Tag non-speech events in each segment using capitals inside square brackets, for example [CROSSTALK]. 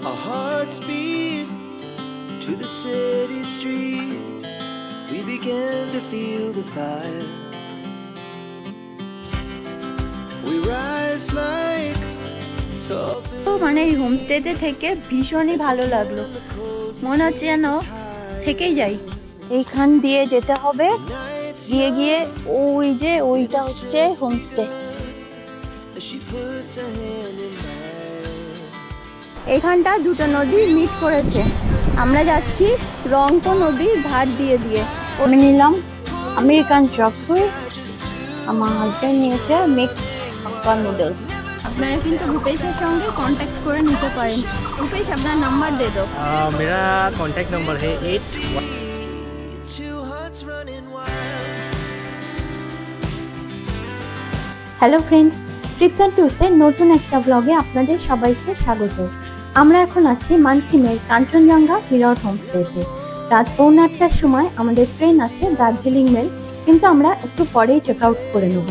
Our hearts beat to the city streets. We began to feel the fire. We rise like তো মানে এই হোমস্টেতে থেকে ভীষণই ভালো লাগল মনে হচ্ছে যেন থেকেই যাই এইখান দিয়ে যেতে হবে গিয়ে গিয়ে ওই যে ওইটা হচ্ছে হোমস্টে এখানটা দুটো নদী মিট করেছে। আমরা যাচ্ছি রংকো নদী ধার দিয়ে দিয়ে। আমি নিলাম। আমেরিকান চপসুই আমার হাজব্যান্ড নিয়েছে মিক্সড হাক্কা নুডলস আপনারা কিন্তু ভূপেশের সঙ্গে কন্ট্যাক্ট করে নিতে পারেন। ভূপেশ আপনার নাম্বার দিয়ে দো মেরা contact number hey eight hello friends trips and ট্যুরসের নতুন একটা ব্লগে আপনাদের সবাইকে স্বাগত। আমরা এখন আছি মানকিনের কাঞ্চনজঙ্ঘা হিরর হোমস্টেতে। রাত পৌনে আটটার সময় আমাদের ট্রেন আছে দার্জিলিং মেল, কিন্তু আমরা একটু পরেই চেক আউট করে নেব,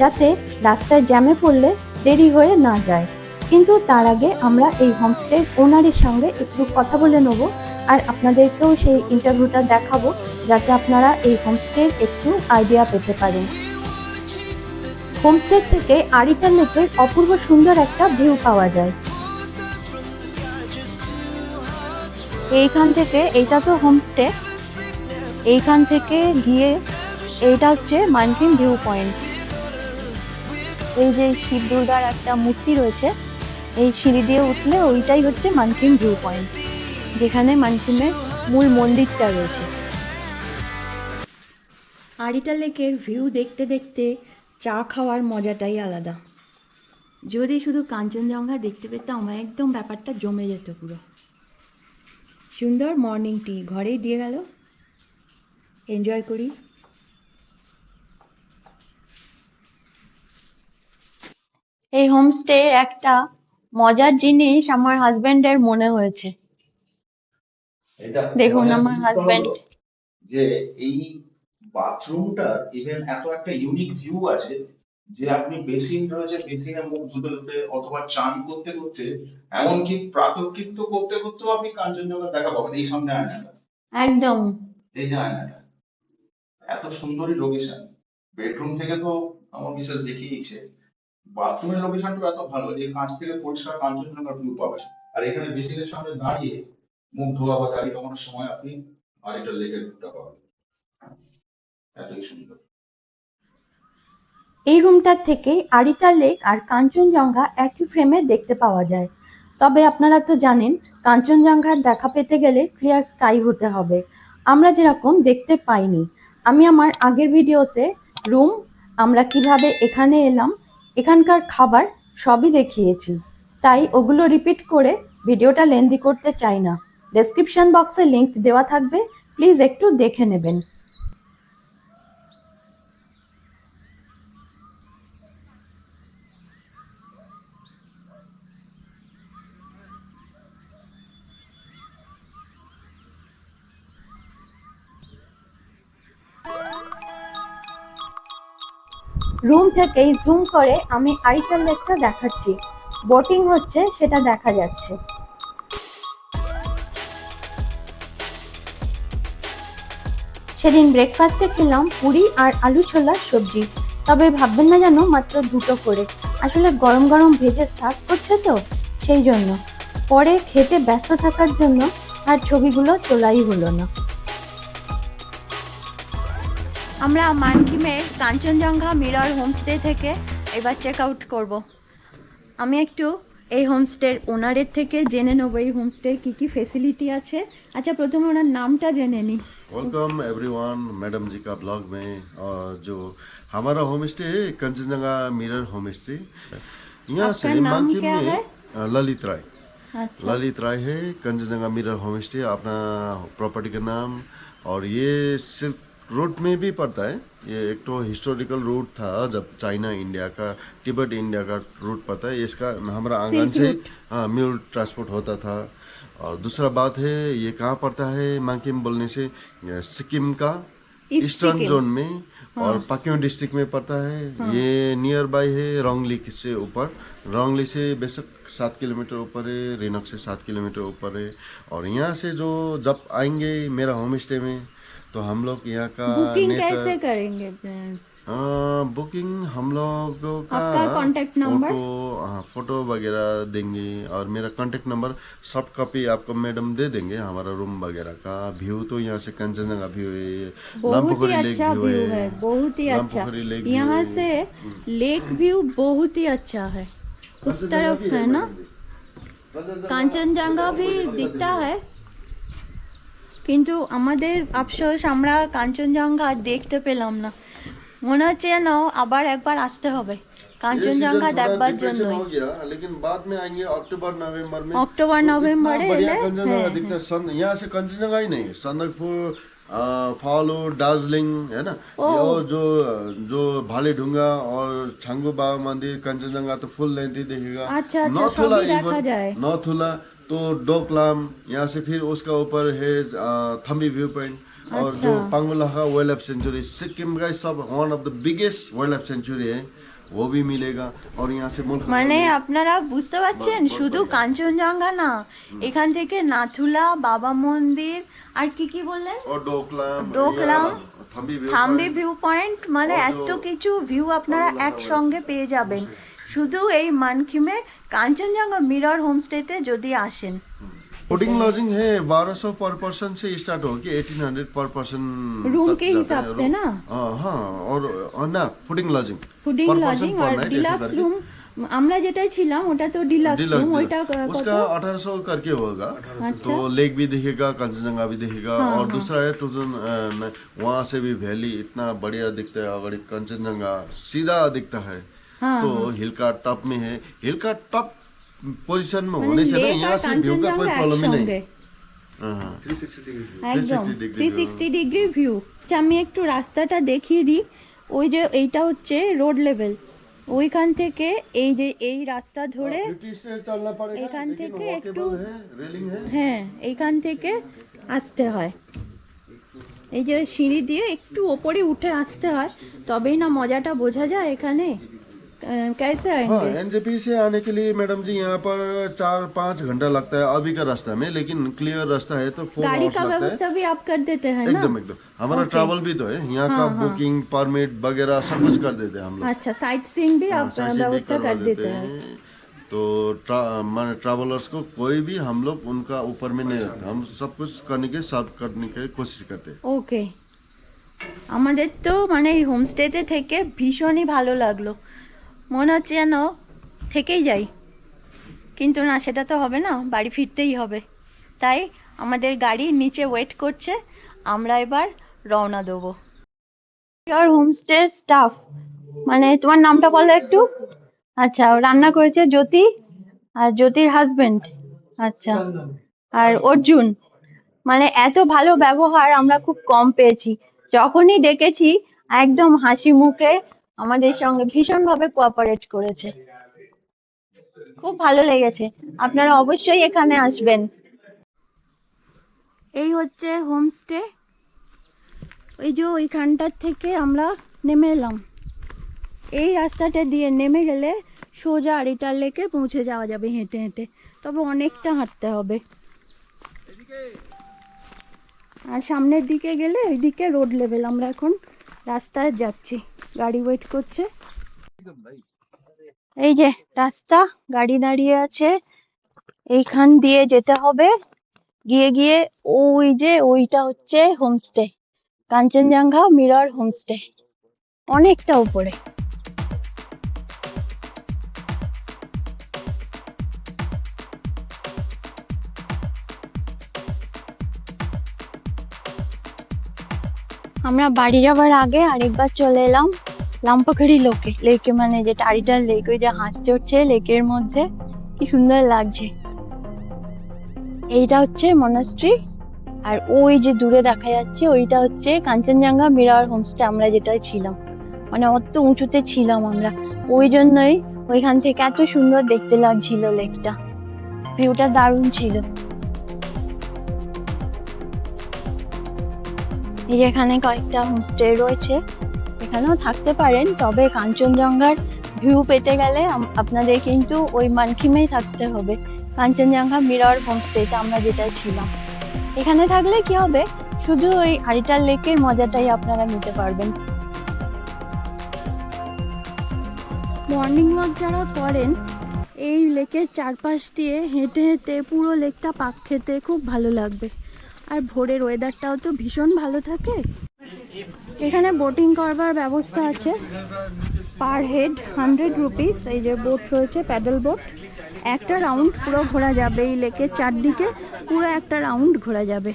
যাতে রাস্তায় জ্যামে পড়লে দেরি হয়ে না যায়। কিন্তু তার আগে আমরা এই হোমস্টের ওনারের সঙ্গে একটু কথা বলে নেব, আর আপনাদেরকেও সেই ইন্টারভিউটা দেখাবো, যাতে আপনারা এই হোমস্টের একটু আইডিয়া পেতে পারেন। হোমস্টে থেকে আরিটা লেকের অপূর্ব সুন্দর একটা ভিউ পাওয়া যায়। এইখান থেকে, এইটা তো হোমস্টে এইখান থেকে গিয়ে এইটা হচ্ছে মানকিন ভিউ পয়েন্ট এই যে শিব দুর্গার একটা মূর্তি রয়েছে, এই সিঁড়ি দিয়ে উঠলে ওইটাই হচ্ছে মানকিন ভিউ পয়েন্ট যেখানে মানকিনের মূল মন্দিরটা রয়েছে। আরিটা লেকের ভিউ দেখতে দেখতে চা খাওয়ার মজাটাই আলাদা। যদি শুধু কাঞ্চনজঙ্ঘা দেখতে পেতাম একদম ব্যাপারটা জমে যেত পুরো। সুন্দর মর্নিং টি ঘরেই দিয়ে গেল। এনজয় করি। এই হোমস্টে একটা মজার জিনিস আমার হাজবেন্ডের মনে হয়েছে। দেখুন আমার হাজবেন্ড যে এই বাথরুমটা ইভেন এত একটা ইউনিক ভিউ আছে যে আপনি বেসিন রয়েছে বেসিনে মুখ ধুতে ধুতে অথবা চান করতে করতে এমনকি প্রাতকৃত্য করতে করতেও আপনি কাঞ্চনজঙ্ঘা দেখা পাবেন এই সামনে আয়নাটা একদম। এই যে আয়নাটা এত সুন্দরই লোকেশন বেডরুম থেকে তো আমার মিসেস দেখিয়েছে। বাথরুমের লোকেশনটা এত ভালো যে কাঁচ থেকে পরিষ্কার কাঞ্চনজঙ্ঘা ভিউ পাবেন আর এখানে বেসিনের সামনে দাঁড়িয়ে মুখ ধোয়া বা দাঁড়িয়ে কখনোর সময় আপনি আরেকটা লেকের ভিউটা পাবেন। এতই সুন্দর। এই রুমটার থেকে আরিটা লেক আর কাঞ্চনজঙ্ঘা একই ফ্রেমে দেখতে পাওয়া যায়। তবে আপনারা তো জানেন, কাঞ্চনজঙ্ঘার দেখা পেতে গেলে ক্লিয়ার স্কাই হতে হবে। আমরা যেরকম দেখতে পাইনি। আমি আমার আগের ভিডিওতে, রুম, আমরা কীভাবে এখানে এলাম? এখানকার খাবার সবই দেখিয়েছি। তাই ওগুলো রিপিট করে ভিডিওটা লেন্দি করতে চাই না। ডেসক্রিপশন বক্সে লিংক দেওয়া থাকবে। প্লিজ একটু দেখে নেবেন। রুম থেকেই জুম করে আমি আরিকাল লেকটা দেখাচ্ছি। বোটিং হচ্ছে, সেটা দেখা যাচ্ছে। সেদিন ব্রেকফাস্টে খেলাম পুরি আর আলু ছোলার সবজি। তবে ভাববেন না যেন মাত্র দুটো করে। আসলে গরম গরম ভেজে সার্ভ করছে তো, সেই জন্য। পরে খেতে ব্যস্ত থাকার জন্য আর ছবিগুলো তোলাই হলো না। আমরা মানকিমের কাঞ্চনজঙ্ঘা মিরর হোমস্টে থেকে এবার চেক আউট করব আমি একটু এই হোমস্টের ওনারের থেকে জেনে নেবো এই হোমস্টের কী কী ফেসিলিটি আছে আচ্ছা প্রথমে ওনার নামটা জেনে নিই वेलकम एवरीवन मैडम जी का ब्लॉग में और जो हमारा होम स्टे है कंचनजंगा मिरर होम स्टे यहाँ आपका से नाम मानकिन क्या में है? अ, ललित राय আচ্ছা ललित राय है कंचनजंगा मिरर होम स्टे अपना प्रॉपर्टी का नाम और ये सिर्फ रूट में भी पड़ता है। ये एक तो हिस्टोरिकल रूट था जब चाइना इंडिया का तिब्बत इंडिया का रूट पड़ता है। इसका हमारा आँगन से हाँ म्यूल ट्रांसपोर्ट होता था। और दूसरा बात है ये कहाँ पड़ता है? मांकिम बोलने से सिक्किम का ईस्टर्न जोन में और पाक्यों डिस्ट्रिक्ट में पड़ता है। ये नियर बाय है रोंगली से ऊपर। रोंगली से बेशक सात किलोमीटर ऊपर है रेनॉक से सात किलोमीटर ऊपर है। और यहाँ से जो जब आएँगे मेरा होम स्टे में तो हम लोग यहाँ का बुकिंग कैसे करेंगे बुकिंग हम लोग कांटेक्ट नंबर फ़ोटो फ़ोटो वगैरह देंगे और मेरा कॉन्टेक्ट नंबर सॉफ्ट कॉपी आपको मैडम दे देंगे हमारा रूम वगैरह का व्यू तो यहाँ से कंचनजंगा व्यू अच्छा है बहुत ही अच्छा व्यू है। बहुत ही अच्छा। यहाँ से लेक व्यू बहुत ही अच्छा है। उस तरफ़ है ना? कंचनजंगा भी दिखता है। কিন্তু আমাদের আফসোস আমরা কাঞ্চনজঙ্ঘা আর দেখতে পেলাম না মনে হচ্ছে যেন আবার একবার আসতে হবে কাঞ্চনজঙ্ঘা ये सीजन थोड़ा দেখবার depression জন্যই हो गया लेकिन बाद में आएंगे अक्टूबर नवंबर में অক্টোবর तो নভেম্বরে इतना बढ़िया এলে कंचनजंगा হ্যাঁ दिखता है सन यहाँ से कंचनजंगा ही नहीं सन्दकपुर फालू दार्जिलिंग है ना ओह। ये और जो जो भाले ढूंगा और छांगू बाबा मंदिर कंचनजंगा तो फुल लेंथ ही देखेगा अच्छा, अच्छा, नौथुला सभी देखा even, जाए। नौथुला तो डोकलाम यहाँ से फिर उसका ऊपर है अ, थम्बी व्यू पॉइंट और अच्छा। जो Pangolakha wildlife sanctuary Sikkim का सब one of the biggest wildlife sanctuary है वो भी मिलेगा और यहाँ से मुल्क মানে আপনারা বুঝতে পারছেন শুধু কাঞ্চনজঙ্ঘা না এখান থেকে নাথুলা বাবা মন্দির আর কি কি বললেন और डोकलाम डोकलाम, ये Thambi view Thambi point. View point মানে और এত जो- কিছু ভিউ আপনারা একসঙ্গে পেয়ে যাবেন শুধু এই মানখিমে কাঞ্চনজঙ্ঘা মিরর হোমস্টেতে যদি আসেন फूडिंग लॉजिंग है 1200 पर पर्सन से स्टार्ट होगी 1800 पर पर्सन रूम तक के जाता हिसाब है से रूम। ना? हाँ हाँ और और ना fooding lodging fooding Per person lodging per আর night ऐसे ডিলাক্স करके। রুম আমরা যেটাই ছিলাম ওটা তো ডিলাক্স डिलक्स রুম ওইটা डिलक्स। কত उसका 1800 करके होगा अच्छा। तो लेक भी दिखेगा कंचनजंगा भी दिखेगा हाँ, और हाँ। दूसरा है टूजन वहाँ से भी वैली इतना बढ़िया दिखता है अगर कंचनजंगा सीधा दिखता है हाँ तो हिल का टॉप में है हिल का टॉप पोजीशन में মানে होने से ना লেক यहाँ আর से व्यू का कोई কাঞ্চনজঙ্ঘা प्रॉब्लम ही একসঙ্গে नहीं हाँ हाँ একদম 360 degree three view। Sixty degree view আমি একটু রাস্তাটা দেখিয়ে দিই ওই যে এইটা হচ্ছে রোড লেভেল ওইখান থেকে এই যে এই রাস্তা ধরে ब्रिटिश से चलना पड़ेगा এখান लेकिन থেকে walkable একটু है रेलिंग है হ্যাঁ এইখান থেকে আসতে হয় এই যে সিঁড়ি দিয়ে একটু ওপরে উঠে আসতে হয় তবেই না মজাটা বোঝা যায় এখানে আহ, कैसे हाँ आएंगे एनजेपी से आने के लिए मैडम जी यहाँ पर चार पाँच घंटा लगता है अभी का रास्ता में लेकिन क्लियर रास्ता है तो फोर गाड़ी आवर्स का लगता है व्यवस्था भी आप कर देते हैं ना एकदम एकदम हमारा Okay. ट्रैवल भी तो है यहाँ हाँ, का हाँ। बुकिंग परमिट वगैरह सब कुछ कर देते हैं हम लोग अच्छा साइट सीइंग भी हाँ, आप साइड से भी व्यवस्था करवा कर देते हैं तो ट्रा, माने ट्रैवलर्स को कोई भी हम लोग उनका ऊपर में नहीं रखते हम सब कुछ करने के सब करने की कोशिश करते हैं ওকে আমাদের তো মানে এই হোমস্টেতে থেকে ভীষণই ভালো লাগলো মনে হচ্ছে যেন থেকেই যাই। কিন্তু না, সেটা তো হবে না, বাড়ি ফিরতেই হবে। তাই আমাদের গাড়ি নিচে ওয়েট করছে, আমরা এবার রওনা দেবো। ইয়োর হোমস্টে স্টাফ মানে তোমার নামটা বলো একটু? আচ্ছা রান্না করেছে জ্যোতি আর জ্যোতির হাজবেন্ড আচ্ছা আর অর্জুন মানে এত ভালো ব্যবহার আমরা খুব কম পেয়েছি। যখনই ডেকেছি, একদম হাসি মুখে আমাদের সঙ্গে ভীষণভাবে কোঅপারেট করেছে। খুব ভালো লেগেছে। আপনারা অবশ্যই এখানে আসবেন। এই হচ্ছে হোমস্টে ওই যে ওইখানটার থেকে আমরা নেমে এলাম। এই রাস্তাটা দিয়ে নেমে গেলে সোজা আড়িটার লেকে পৌঁছে যাওয়া যাবে হেঁটে হেঁটে। তবে অনেকটা হাঁটতে হবে। আর সামনের দিকে গেলে ওইদিকে রোড লেভেল আমরা এখন রাস্তায় যাচ্ছি। গাড়ি ওয়েট করছে। এই যে রাস্তা, গাড়ি দাঁড়িয়ে আছে। এইখান দিয়ে যেতে হবে। গিয়ে গিয়ে ওই যে ওইটা হচ্ছে হোমস্টে কাঞ্চনজঙ্ঘা মিরর হোমস্টে অনেকটা উপরে। আমরা বাড়ি যাওয়ার আগে আরেকবার চলে এলাম লাম্পাখাড়ি লোকে। লেকে মানে যে আড়িটার লেক, ওই যে হাঁস চড়ছে লেকের মধ্যে। কি সুন্দর লাগছে। এইটা হচ্ছে মনাস্ট্রি আর ওই যে দূরে দেখা যাচ্ছে, ওইটা হচ্ছে কাঞ্চনজঙ্ঘা মিরার হোমস্টে আমরা যেটা ছিলাম। মানে অত উঁচুতে ছিলাম আমরা। ওই জন্যই ওইখান থেকে এত সুন্দর দেখতে লাগছিল লেকটা। ভিউটা দারুণ ছিল। এই যে এখানে কয়েকটা হোমস্টে রয়েছে, এখানেও থাকতে পারেন। তবে কাঞ্চনজঙ্ঘার ভিউ পেতে গেলে আপনাদের কিন্তু ওই মানকিমেই থাকতে হবে। কাঞ্চনজঙ্ঘা মিরর হোমস্টেতে আমরা যেটা ছিলাম। এখানে থাকলে কি হবে? শুধু ওই আরিটাল লেকের মজাটাই আপনারা নিতে পারবেন। মর্নিং ওয়াক যারা করেন, এই লেকের চারপাশ দিয়ে হেঁটে হেঁটে পুরো লেকটা পাক খেতে খুব ভালো লাগবে। আর ভোরের ওয়েদারটাও তো ভীষণ ভালো থাকে। এখানে বোটিং করবার ব্যবস্থা আছে। পার হেড হান্ড্রেড রুপিস এই যে বোট রয়েছে প্যাডেল বোট একটা রাউন্ড পুরো ঘোরা যাবে এই লেকের চারদিকে, পুরো একটা রাউন্ড ঘোরা যাবে।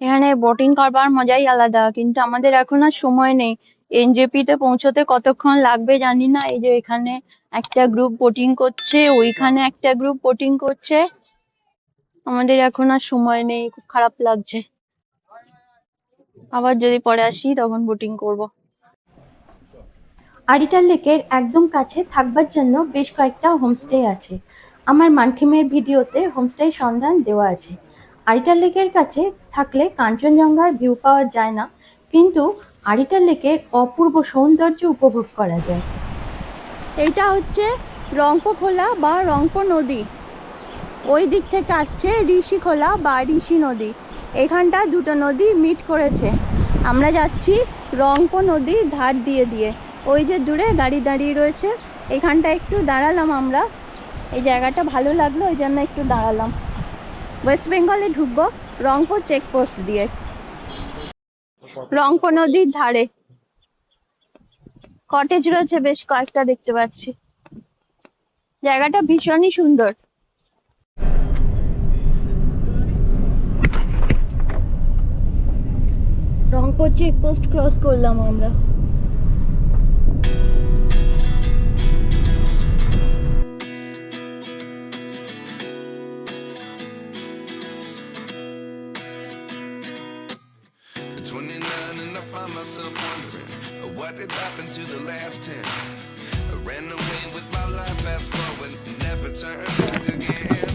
এখানে বোটিং করবার মজাই আলাদা, কিন্তু আমাদের এখন আর সময় নেই। এনজেপি তে পৌঁছতে কতক্ষণ লাগবে জানি না, এই যে এখানে একটা গ্রুপ বোটিং করছে, ওইখানে একটা গ্রুপ বোটিং করছে। আমাদের এখন আর সময় নেই, খুব খারাপ লাগছে। আবার যদি পরে আসি, তখন বোটিং করব। আরিটাল লেকের একদম কাছে থাকবার জন্য বেশ কয়েকটা হোমস্টে আছে। আমার মানকিমের ভিডিওতে হোমস্টের সন্ধান দেওয়া আছে। আরিটাল লেকের কাছে থাকলে কাঞ্চনজঙ্ঘার ভিউ পাওয়া যায় না। কিন্তু আরিটাল লেকের অপূর্ব সৌন্দর্য উপভোগ করা যায়। এইটা হচ্ছে রংপো খোলা বা রংপো নদী। ওই দিক থেকে আসছে ঋষি খোলা বা ঋষি নদী। এখানটা দুটো নদী মিট করেছে। আমরা যাচ্ছি রংপো নদী ধার দিয়ে দিয়ে। ওই যে দূরে গাড়ি দাঁড়িয়ে রয়েছে। এখানটা একটু দাঁড়ালাম আমরা। এই জায়গাটা ভালো লাগল, ওই জন্য একটু দাঁড়ালাম। ওয়েস্ট বেঙ্গলে ঢুকবো। রংপুর চেকপোস্ট দিয়ে। রংপুর নদীর ধারে। কটেজ রয়েছে, বেশ কয়েকটা দেখতে পাচ্ছি। জায়গাটা ভীষণই সুন্দর। রংপুর চেকপোস্ট ক্রস করলাম আমরা। find myself wondering uh, what did happen to the last 10. I ran away with my life, fast forward, never turn back again.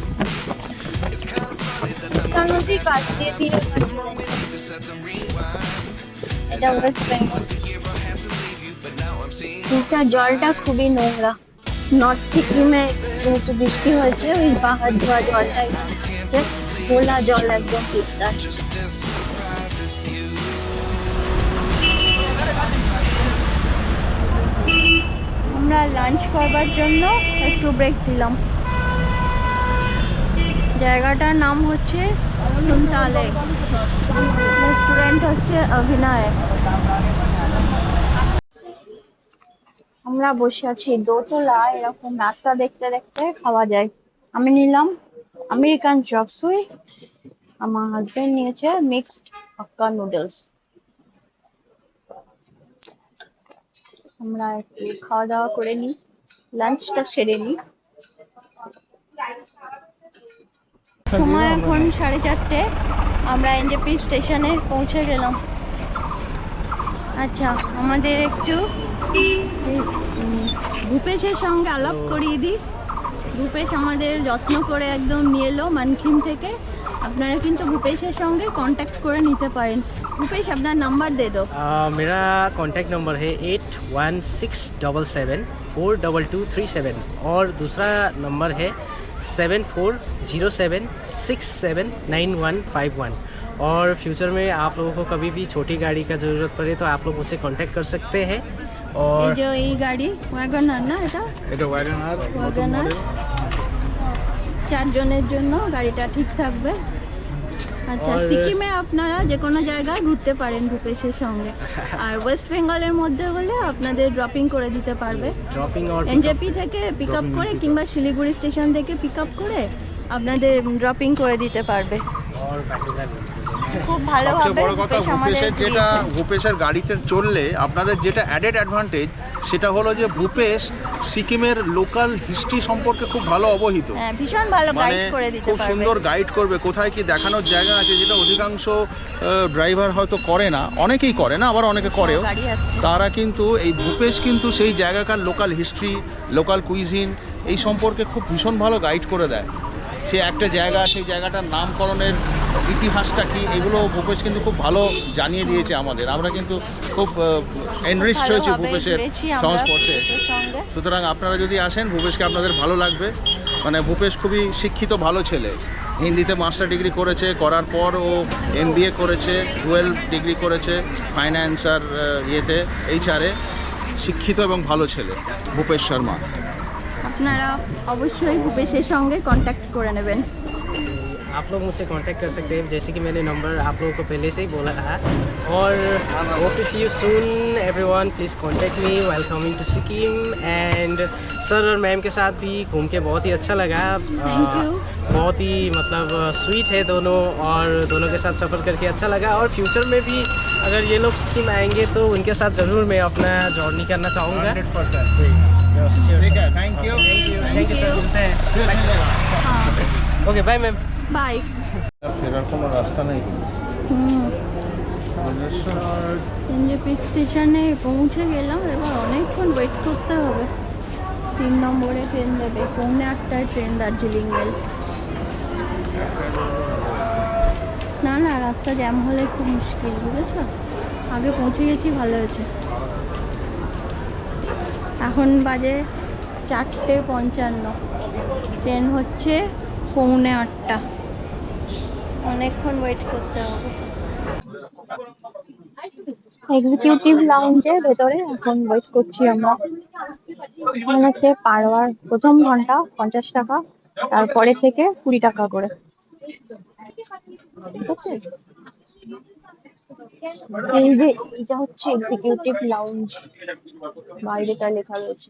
It's kind of funny that the Krishna নদীর পাশ দিয়ে দিয়ে we need to set them rewind. এটা West Bengal The year I had to leave you, but now I'm seeing নিচটার জলটা খুবই নোংরা north সিকিমে যেহেতু বৃষ্টি হয়েছে ওই পাহাড় ধোয়া জলটা এখানে আসছে গোলা জল একদম তিস্তার লাঞ্চ করবার জন্য একটু ব্রেক দিলাম। জায়গাটার নাম হচ্ছে সুনতালে রেস্টুরেন্ট হচ্ছে অভিনয়। আমরা বসে আছি দোতলা, এরকম রাস্তা দেখতে দেখতে খাওয়া যায়। আমি নিলাম আমেরিকান চপ সুই আমার হাজবেন্ড নিয়েছে মিক্সড হাক্কা নুডলস আমরা একটু খাওয়া দাওয়া করে নিই। লাঞ্চটা সেরে নিই। সময় এখন সাড়ে চারটে। আমরা এনজেপি স্টেশনে পৌঁছে গেলাম। আচ্ছা আমাদের একটু ভূপেশের সঙ্গে আলাপ করিয়ে দিই। ভূপেশ আমাদের যত্ন করে একদম নিয়ে এলো মানকিম থেকে। আপনারা কিন্তু ভূপেশের সঙ্গে কন্ট্যাক্ট করে নিতে পারেন ভূপেশ আপনার নাম্বার দে দো अ, मेरा कॉन्टैक्ट नंबर है eight one six double seven four double two three seven और दूसरा नंबर है seven four zero seven six seven nine one five one और फ्यूचर में आप लोगों को कभी भी छोटी गाड़ी का ज़रूरत पड़े तो आप लोग मुझसे कांटेक्ट कर सकते हैं এই और যে এই গাড়ি ওয়াগনার না এটা এটা ওয়াগনার ওয়াগনার চারজনের জন্য গাড়িটা ঠিক থাকবে। আচ্ছা সিকিমে আপনারা যে কোনো জায়গায় ঘুরতে পারেন রূপেশের সঙ্গে। [LAUGHS] আর ওয়েস্ট বেঙ্গলের মধ্যে হলে আপনাদের ড্রপিং করে দিতে পারবে। এনজেপি থেকে পিক আপ করে কিংবা শিলিগুড়ি স্টেশন থেকে পিক আপ করে আপনাদের ড্রপিং করে দিতে পারবে। খুব সবচেয়ে ভালোভাবে বড় কথা ভূপেশের যেটা ভূপেশের গাড়িতে চললে আপনাদের যেটা অ্যাডেড অ্যাডভান্টেজ সেটা হলো যে ভূপেশ সিকিমের লোকাল হিস্ট্রি সম্পর্কে খুব ভালো অবহিত। হ্যাঁ ভীষণ ভালো মানে গাইড করে দিতে খুব সুন্দর গাইড করবে কোথায় কি দেখানোর জায়গা আছে যেটা অধিকাংশ ড্রাইভার হয়তো করে না। অনেকেই করে না আবার অনেকে করেও। তারা কিন্তু এই ভূপেশ কিন্তু সেই জায়গাকার লোকাল হিস্ট্রি লোকাল কুইজিন এই সম্পর্কে খুব ভীষণ ভালো গাইড করে দেয়। সে একটা জায়গা সেই জায়গাটার নামকরণের ইতিহাসটা কি? এগুলো ভূপেশ কিন্তু খুব ভালো জানিয়ে দিয়েছে আমাদের। আমরা কিন্তু খুব এনরিচড হয়েছি ভূপেশের সংস্পর্শে। সুতরাং আপনারা যদি আসেন ভূপেশকে আপনাদের ভালো লাগবে। মানে ভূপেশ খুবই শিক্ষিত ভালো ছেলে। হিন্দিতে মাস্টার ডিগ্রি করেছে করার পর ও এম করেছে টুয়েলভ ডিগ্রি করেছে ফাইন্যান্স আর আহ, ইয়েতে এইচআরে শিক্ষিত এবং ভালো ছেলে ভূপেশ শর্মা। আপনারা অবশ্যই ভূপেশের সঙ্গে কন্ট্যাক্ট করে নেবেন। आप लोग मुझसे कांटेक्ट कर सकते हैं। जैसे कि मैंने नंबर आप लोगों को पहले से ही बोला था। और hope to see you soon everyone please contact me while coming to Sikkim and sir और मैम के साथ भी घूम के बहुत ही अच्छा लगा. बहुत ही मतलब स्वीट है दोनों। और दोनों के साथ सफ़र करके अच्छा लगा। और फ्यूचर में भी अगर ये लोग सिक्किम आएँगे तो उनके साथ ज़रूर मैं अपना जर्नी करना चाहूँगा। ठीक है thank you thank you sir मिलते हैं। ओके बाय मैम বাই ফেরার কোনো রাস্তা নেই হুম। এনজেপি স্টেশনে পৌঁছে গেলাম এবার অনেকক্ষণ ওয়েট করতে হবে। তিন নম্বরে ট্রেন দেবে পৌনে আটটায় ট্রেন দার্জিলিং মেল না না রাস্তা জ্যাম হলে খুব মুশকিল বুঝেছ? আগে পৌঁছে গেছি ভালো হয়েছে। এখন বাজে চারটে পঞ্চান্ন। ট্রেন হচ্ছে পৌনে আটটা। অনেকক্ষণ ওয়েট করতে হবে। এক্সিকিউটিভ লাউঞ্জের ভেতরে এখন ওয়েট করছি আমরা। এখানে হচ্ছে পারোয়ার প্রথম ঘণ্টা পঞ্চাশ টাকা, তারপরে থেকে কুড়ি টাকা করে। এই যে এটা হচ্ছে এক্সিকিউটিভ লাউঞ্জ বাইরেটা লেখা রয়েছে।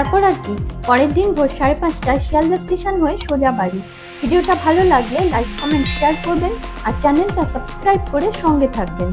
তারপর আর কি? পরের দিন ভোর সাড়ে পাঁচটায় শিয়ালদা স্টেশন হয়ে সোজা বাড়ি। ভিডিওটা ভালো লাগলে লাইক কমেন্ট শেয়ার করবেন আর চ্যানেলটা সাবস্ক্রাইব করে সঙ্গে থাকবেন।